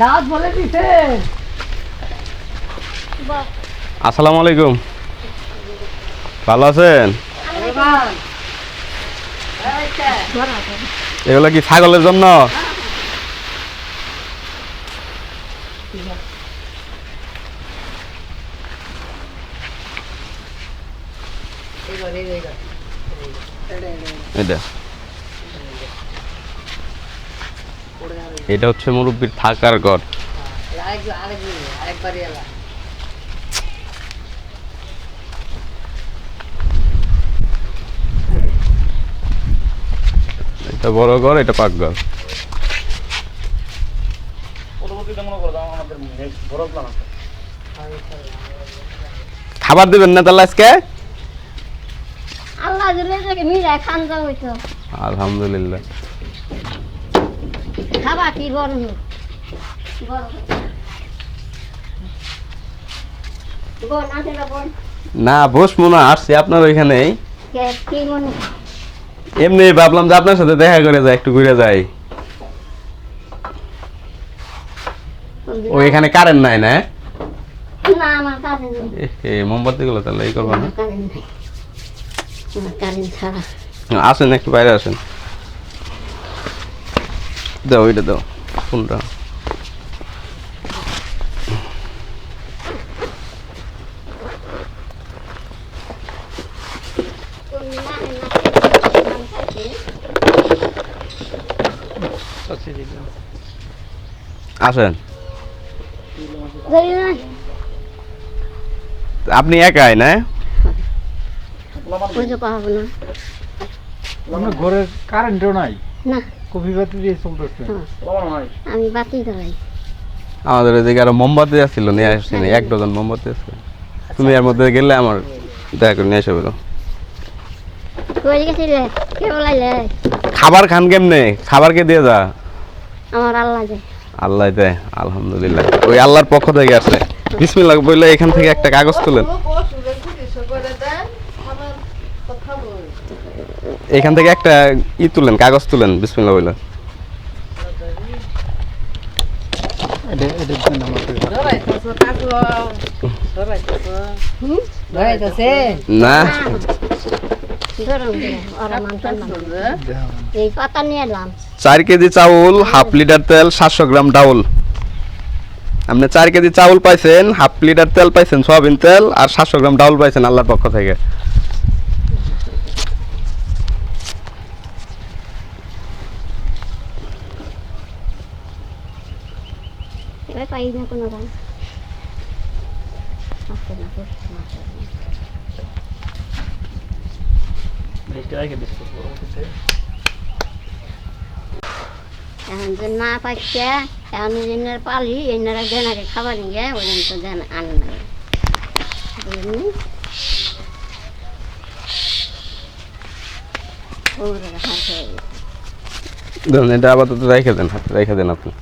দাঁত বলে দিছে। আসসালামু আলাইকুম। ভালো আছেন? এগুলো কি ছাগলের জন্য? এটা এটা হচ্ছে মুরব্বীর থাকার ঘর। এটা বড় ঘর এটা পাক ঘর। খাবার দিবেন না তাহলে আজকে? আলহামদুলিল্লাহ। খাবা কি গরম না? বোন না হয় আসছি। আপনার মনে? এমনি ভাবলাম যে আপনার সাথে দেখা করে যাই একটু ঘুরে যাই। ও এখানে কারেন্ট নাই। না এ মোমবাতি গুলো তাহলে এই করব না? আসেন একটু বাইরে আসেন। দাও ওইটা দাও ফোনটা। তুমি না না আসেন। আপনি একাই না? ঘরের কারেন্টও নাই? না। কফি বাতি দিয়ে চলতেছে। আমি বাতি ধরাই। আমাদের এদিকে আরও মোমবাতি আসছিল নিয়ে আসছি না এক ডজন মোমবাতি আছে। তুমি এর মধ্যে গেলে আমার দেখা করে নিয়ে এসে বলো খাবার খান কেমনে? খাবার কে দিয়ে যা? আমার আল্লাহ যায় আল্লাহ দেয় আলহামদুলিল্লাহ। ওই আল্লাহর পক্ষ থেকে আসছে বিসমিল্লাহ বললে এখান থেকে একটা কাগজ তুলেন। এখান থেকে একটা ই তুলেন কাগজ তুলেন আমাকে ধরাইতেছে। না। চার কেজি চাউল হাফ লিটার তেল সাতশো গ্রাম ডাউল। আপনি চার কেজি চাউল পাইছেন হাফ লিটার তেল পাইছেন সয়াবিন তেল আর সাতশো গ্রাম ডাউল পাইছেন আল্লাহর পক্ষ থেকে। এবার পাই না কোনো গান এখন যে না পাইছে এখন এনার পালি এনারা দেনাকে খাবার নিয়ে ওই জন্য তো দেন আনেন না এটা আপাতত রেখে দেন হাতে রেখে দেন আপনি।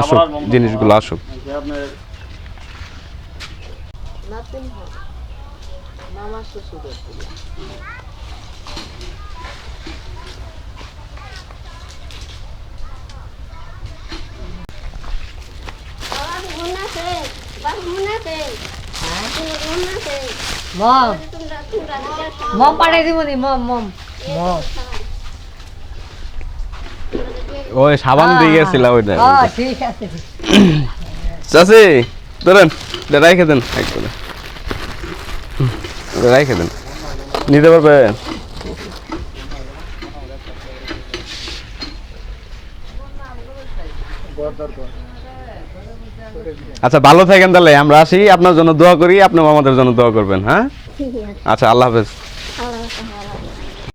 আসুক জিনিসগুলো আসুক। আছে মম মম। পাঠাই দিব নি মম মম। মম ওই সাবান দিয়ে গেছিল ওইটা। হ্যাঁ ঠিক আছে চাষি ধরেন রেখে দেন রেখে দেন। নিতে পারবেন আচ্ছা ভালো থাকেন তাহলে। আমরা আসি আপনার জন্য দোয়া করি আপনিও আমাদের জন্য দোয়া করবেন হ্যাঁ? আচ্ছা আল্লাহ হাফেজ।